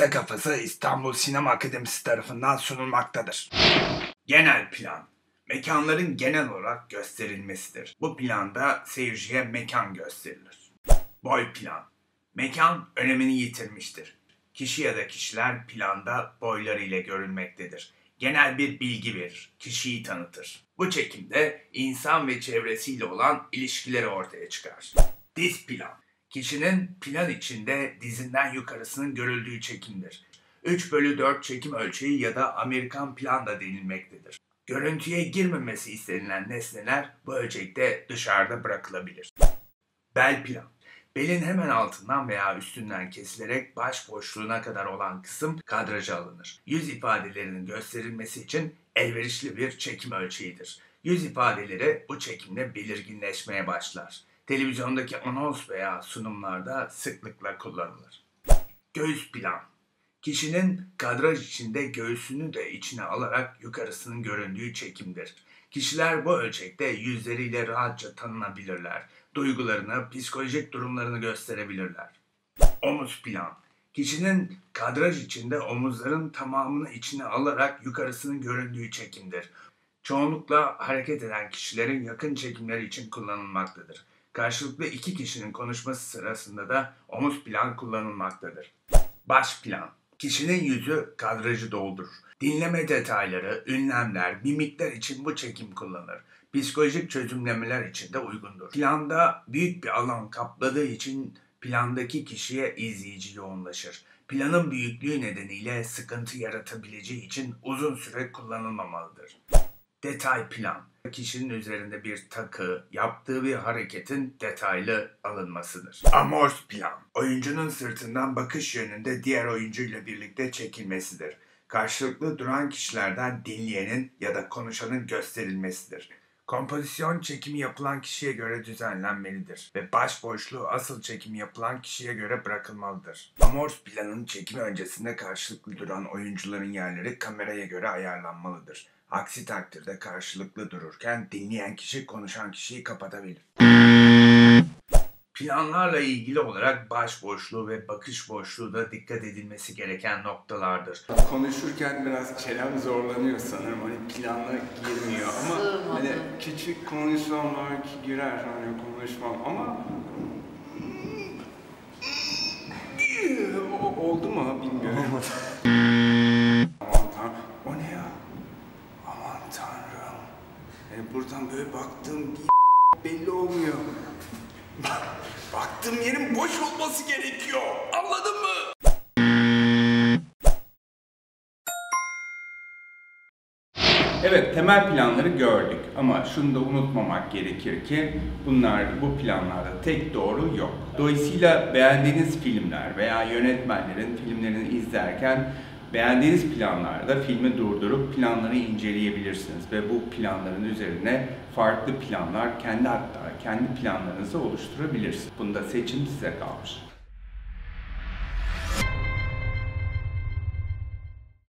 Kısa Kafası İstanbul Sinema Akademisi tarafından sunulmaktadır. Genel plan. Mekanların genel olarak gösterilmesidir. Bu planda seyirciye mekan gösterilir. Boy plan. Mekan önemini yitirmiştir. Kişi ya da kişiler planda boylarıyla görülmektedir. Genel bir bilgi verir, kişiyi tanıtır. Bu çekimde insan ve çevresiyle olan ilişkileri ortaya çıkar. Diz plan. Kişinin plan içinde dizinden yukarısının görüldüğü çekimdir. 3 bölü 4 çekim ölçeği ya da Amerikan plan da denilmektedir. Görüntüye girmemesi istenilen nesneler bu ölçekte dışarıda bırakılabilir. Bel plan. Belin hemen altından veya üstünden kesilerek baş boşluğuna kadar olan kısım kadraja alınır. Yüz ifadelerinin gösterilmesi için elverişli bir çekim ölçeğidir. Yüz ifadeleri bu çekimde belirginleşmeye başlar. Televizyondaki anons veya sunumlarda sıklıkla kullanılır. Göğüs plan. Kişinin kadraj içinde göğsünü de içine alarak yukarısının göründüğü çekimdir. Kişiler bu ölçekte yüzleriyle rahatça tanınabilirler. Duygularını, psikolojik durumlarını gösterebilirler. Omuz plan. Kişinin kadraj içinde omuzların tamamını içine alarak yukarısının göründüğü çekimdir. Çoğunlukla hareket eden kişilerin yakın çekimleri için kullanılmaktadır. Karşılıklı iki kişinin konuşması sırasında da omuz plan kullanılmaktadır. Baş plan. Kişinin yüzü kadrajı doldurur. Dinleme detayları, ünlemler, mimikler için bu çekim kullanılır. Psikolojik çözümlemeler için de uygundur. Planda büyük bir alan kapladığı için plandaki kişiye izleyici yoğunlaşır. Planın büyüklüğü nedeniyle sıkıntı yaratabileceği için uzun süre kullanılmamalıdır. Detay plan. Kişinin üzerinde bir takı, yaptığı bir hareketin detaylı alınmasıdır. Amors plan. Oyuncunun sırtından bakış yönünde diğer oyuncuyla birlikte çekilmesidir. Karşılıklı duran kişilerden dinleyenin ya da konuşanın gösterilmesidir. Kompozisyon çekimi yapılan kişiye göre düzenlenmelidir ve baş boşluğu asıl çekimi yapılan kişiye göre bırakılmalıdır. Amors planın çekimi öncesinde karşılıklı duran oyuncuların yerleri kameraya göre ayarlanmalıdır. Aksi takdirde karşılıklı dururken dinleyen kişi konuşan kişiyi kapatabilir. Planlarla ilgili olarak baş boşluğu ve bakış boşluğu da dikkat edilmesi gereken noktalardır. Konuşurken biraz çenem zorlanıyor sanırım. Hani planla girmiyor ama hani küçük konuşsam belki girer hani konuşmam ama O- oldu mu bilmiyorum. Aman tanrım. O ne ya? Aman tanrım. E, buradan böyle baktığım belli olmuyor. Baktığım yerin boş olması gerekiyor. Anladın mı? Evet, temel planları gördük ama şunu da unutmamak gerekir ki bunlar bu planlarda tek doğru yok. Dolayısıyla beğendiğiniz filmler veya yönetmenlerin filmlerini izlerken beğendiğiniz planlarda filmi durdurup planları inceleyebilirsiniz ve bu planların üzerine farklı planlar kendi hatta kendi planlarınızı oluşturabilirsiniz. Bunda seçim size kalmış.